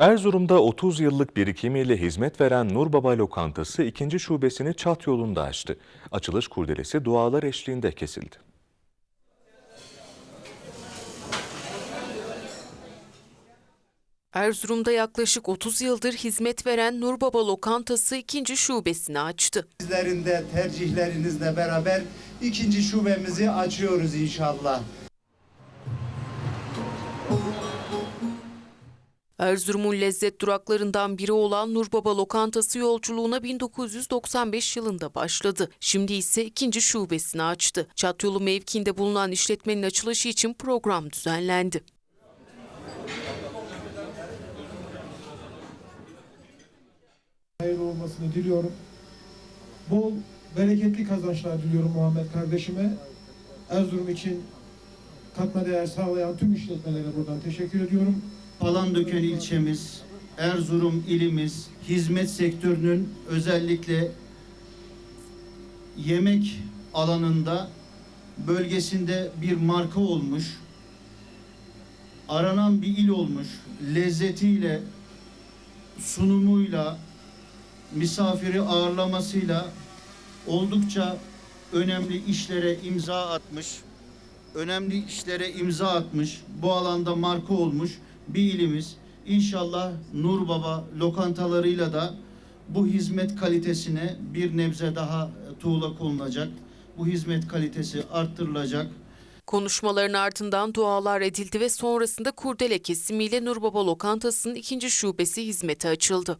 Erzurum'da 30 yıllık birikimiyle hizmet veren Nur Baba Lokantası ikinci şubesini Çat yolunda açtı. Açılış kurdelesi dualar eşliğinde kesildi. Erzurum'da yaklaşık 30 yıldır hizmet veren Nurbaba Lokantası ikinci şubesini açtı. Sizlerin de tercihlerinizle beraber ikinci şubemizi açıyoruz inşallah. Erzurum'un lezzet duraklarından biri olan Nurbaba Lokantası yolculuğuna 1995 yılında başladı. Şimdi ise ikinci şubesini açtı. Çatyolu mevkiinde bulunan işletmenin açılışı için program düzenlendi. hayırlı olmasını diliyorum. Bol, bereketli kazançlar diliyorum Muhammed kardeşime. Erzurum için katma değer sağlayan tüm işletmelere buradan teşekkür ediyorum. Palandöken ilçemiz, Erzurum ilimiz, hizmet sektörünün özellikle yemek alanında bölgesinde bir marka olmuş, aranan bir il olmuş, lezzetiyle, sunumuyla, misafiri ağırlamasıyla oldukça önemli işlere imza atmış, önemli işlere imza atmış, bu alanda marka olmuş bir ilimiz. İnşallah Nur Baba lokantalarıyla da bu hizmet kalitesine bir nebze daha tuğla konulacak. Bu hizmet kalitesi arttırılacak. Konuşmaların ardından dualar edildi ve sonrasında kurdele kesimiyle Nurbaba Lokantası'nın ikinci şubesi hizmete açıldı.